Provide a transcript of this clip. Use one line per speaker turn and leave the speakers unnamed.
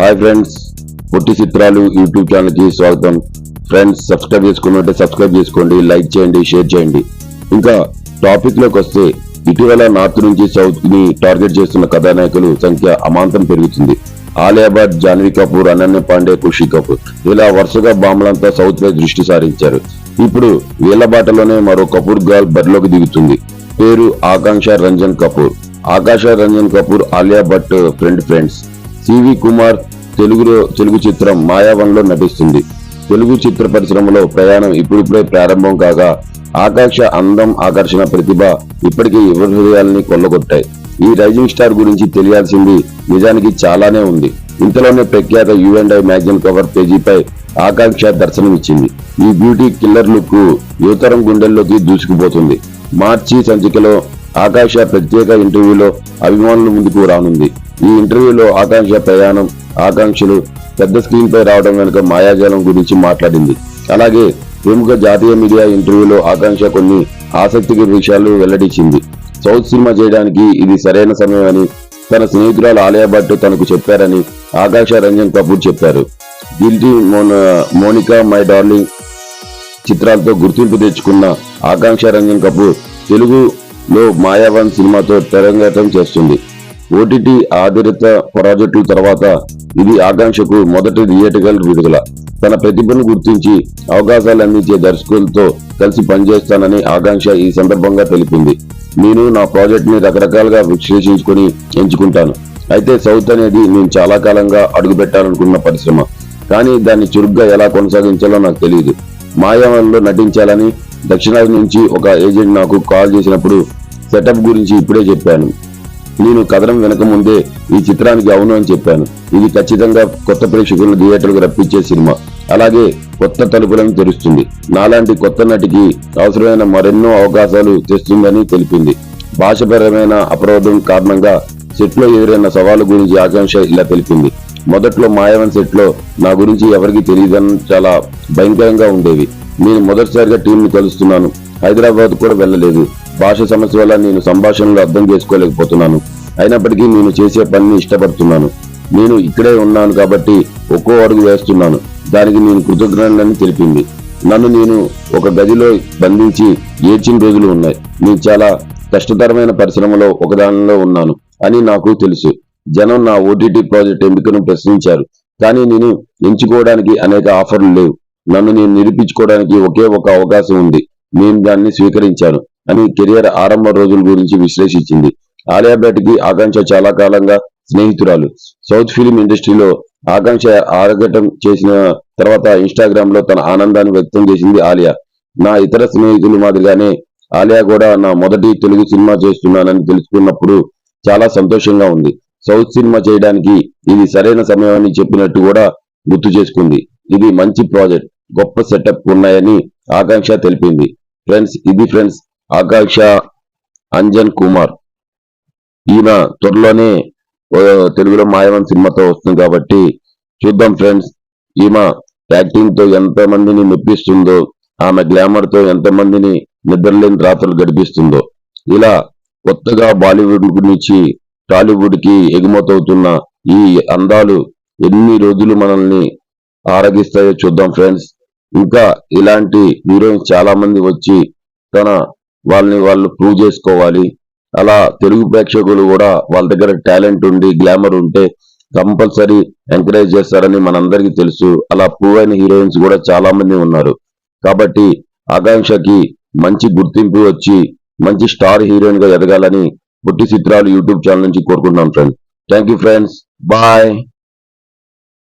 Hi friends పొట్టి చిత్రాలు YouTube ఛానల్కి స్వాగతం. ఫ్రెండ్స్ సబ్స్క్రైబ్ చేసుకున్నట్టే సబ్స్క్రైబ్ చేసుకోండి లైక్ చేయండి షేర్ చేయండి. ఇంకా టాపిక్లోకి వస్తే ఇటీవల నార్త్ నుంచి సౌత్ని టార్గెట్ చేస్తున్న కథానాయకులు సంఖ్య అమాంతం పెరుగుతుంది. ఆలియాబాద్ జాన్వీ కపూర్ అనన్య పాండే ఖుషి కపూర్. ఇలా వరుసగా బాంబులంతా సౌత్ పై దృష్టి సారించారు. ఇప్పుడు వీళ్ళ బాటలోనే మరో కపూర్ గర్ల్ బరిలోకి దిగుతుంది. పేరు Akanksha Ranjan Kapoor. Akasha Ranjan Kapoor Alia Bhatt friend friends C V Kumar తెలుగులో తెలుగు చిత్రం మాయావన్లో నటిస్తుంది. తెలుగు చిత్ర పరిశ్రమలో ప్రయాణం ఇప్పుడిప్పుడే ప్రారంభం కాగా ఆకాంక్ష అందం ఆకర్షణ ప్రతిభ ఇప్పటికీ యువ హృదయాల్ని కొల్లగొట్టాయి. ఈ రైజింగ్ స్టార్ గురించి తెలియాల్సింది నిజానికి చాలానే ఉంది. ఇంతలోనే ప్రఖ్యాత you and I magazine cover పేజీపై Akanksha దర్శనమిచ్చింది. ఈ బ్యూటీ కిల్లర్ లుక్ యువతరం గుండెల్లోకి దూసుకుపోతుంది. మార్చి సంచికలో ఆకాశ ప్రత్యేక ఇంటర్వ్యూలో అభిమానుల ముందుకు రానుంది. ఈ ఇంటర్వ్యూలో ఆకాంక్ష ప్రయాణం ఆకాంక్షలు పెద్ద స్క్రీన్ పై రావడం వెనుక మాయాజాలం గురించి మాట్లాడింది. అలాగే ప్రముఖ జాతీయ మీడియా ఇంటర్వ్యూలో ఆకాంక్ష కొన్ని ఆసక్తికర విషయాలు వెల్లడించింది. సౌత్ సినిమా చేయడానికి ఇది సరైన సమయం అని తన స్నేహితురాలు ఆలయ భట్ తనకు చెప్పారని ఆకాశ రంజన్ కపూర్ చెప్పారు. గిల్టీ మోనికా మై డార్లింగ్ చిత్రాలతో గుర్తింపు తెచ్చుకున్న ఆకాంక్ష రంజన్ కపూర్ తెలుగు లో మాయావన్ సినిమాతో తెరంగేటం చేస్తుంది. ఓటీటీ ఆధారిత ప్రాజెక్టుల తర్వాత ఇది ఆకాంక్షకు మొదటి థియేటికల్ విడుదల. తన ప్రతిభను గుర్తించి అవకాశాలు అందించే దర్శకులతో కలిసి పనిచేస్తానని ఆకాంక్ష ఈ సందర్భంగా తెలిపింది. నేను నా ప్రాజెక్ట్ని రకరకాలుగా విశ్లేషించుకొని ఎంచుకుంటాను. అయితే సౌత్ అనేది నేను చాలా కాలంగా అడుగుపెట్టాలనుకున్న పరిశ్రమ. కానీ దాన్ని చురుగ్గా ఎలా కొనసాగించాలో నాకు తెలియదు మాయావన్లో నటించాలని దక్షిణాది నుంచి ఒక ఏజెంట్ నాకు కాల్ చేసినప్పుడు సెటప్ గురించి ఇప్పుడే చెప్పాను. నేను కథనం వెనక ముందే ఈ చిత్రానికి అవును అని చెప్పాను. ఇది ఖచ్చితంగా కొత్త ప్రేక్షకులను థియేటర్కు రప్పించే సినిమా. అలాగే కొత్త తలుపులను తెరుస్తుంది. నాలాంటి కొత్త నటికి అవసరమైన మరెన్నో అవకాశాలు తెస్తుందని తెలిపింది. భాషపరమైన అపరోధం కారణంగా సెట్లో ఎదురైన సవాలు గురించి ఆకాంక్ష ఇలా తెలిపింది. మొదట్లో మాయవన్ సెట్లో నా గురించి ఎవరికి తెలియదని చాలా భయంకరంగా ఉండేవి. నేను మొదటిసారిగా టీం కలుస్తున్నాను. హైదరాబాద్ కూడా వెళ్ళలేదు. భాష సమస్య వల్ల నేను సంభాషణలు అర్థం చేసుకోలేకపోతున్నాను. అయినప్పటికీ నేను చేసే పనిని ఇష్టపడుతున్నాను. నేను ఇక్కడే ఉన్నాను కాబట్టి ఒక్కో అడుగు వేస్తున్నాను. దానికి నేను కృతజ్ఞతని తెలిపింది. నన్ను నేను ఒక గదిలో బంధించి ఏడ్చిన రోజులు ఉన్నాయి. నేను చాలా కష్టతరమైన పరిశ్రమలో ఒకదానిలో ఉన్నాను అని నాకు తెలుసు. జనం నా ఓటీటీ ప్రాజెక్ట్ ఎంపికను ప్రశ్నించారు. కానీ నేను ఎంచుకోవడానికి అనేక ఆఫర్లు లేవు. నన్ను నేను నిరూపించుకోవడానికి ఒకే ఒక అవకాశం ఉంది. నేను దాన్ని స్వీకరించాను అని కెరియర్ ఆరంభ రోజుల గురించి విశ్లేషించింది. ఆలియా భట్కి ఆకాంక్ష చాలా కాలంగా స్నేహితురాలు. సౌత్ ఫిలిం ఇండస్ట్రీలో ఆకాంక్ష ఆరగటం చేసిన తర్వాత ఇన్స్టాగ్రామ్లో తన ఆనందాన్ని వ్యక్తం చేసింది ఆలియా. నా ఇతర స్నేహితులు మాదిరిగానే ఆలియా కూడా నా మొదటి తెలుగు సినిమా చేస్తున్నానని తెలుసుకున్నప్పుడు చాలా సంతోషంగా ఉంది. సౌత్ సినిమా చేయడానికి ఇది సరైన సమయం అని చెప్పినట్టు కూడా గుర్తు చేసుకుంది. ఇది మంచి ప్రాజెక్ట్ గొప్ప సెటప్ ఉన్నాయని ఆకాంక్ష తెలిపింది. ఫ్రెండ్స్ ఇది ఫ్రెండ్స్ ఆకాంక్ష అంజన్ కుమార్. ఈయన త్వరలోనే తెలుగులో మాయవన్ సినిమాతో వస్తుంది కాబట్టి చూద్దాం ఫ్రెండ్స్. ఈమె యాక్టింగ్తో ఎంత మందిని మెప్పిస్తుందో ఆమె గ్లామర్తో ఎంత మందిని నిద్రలేని రాత్రులు గడిపిస్తుందో. ఇలా కొత్తగా బాలీవుడ్ నుంచి టాలీవుడ్కి ఎగుమతవుతున్న ఈ అందాలు ఎన్ని రోజులు మనల్ని ఆరగిస్తాయో చూద్దాం ఫ్రెండ్స్. ఇంకా ఇలాంటి హీరోయిన్స్ చాలా మంది వచ్చి తన వాళ్ళని వాళ్ళు ప్రూవ్ చేసుకోవాలి. అలా తెలుగు ప్రేక్షకులు కూడా వాళ్ళ దగ్గర టాలెంట్ ఉండి గ్లామర్ ఉంటే కంపల్సరీ ఎంకరేజ్ చేస్తారని మనందరికీ తెలుసు. అలా ప్రూవ్ అయిన హీరోయిన్స్ కూడా చాలా మంది ఉన్నారు. కాబట్టి ఆకాంక్షకి మంచి గుర్తింపు వచ్చి మంచి స్టార్ హీరోయిన్గా ఎదగాలని బుట్టి చిత్రాలు యూట్యూబ్ ఛానల్ నుంచి కోరుకుంటున్నాం ఫ్రెండ్స్ థ్యాంక్ ఫ్రెండ్స్ బాయ్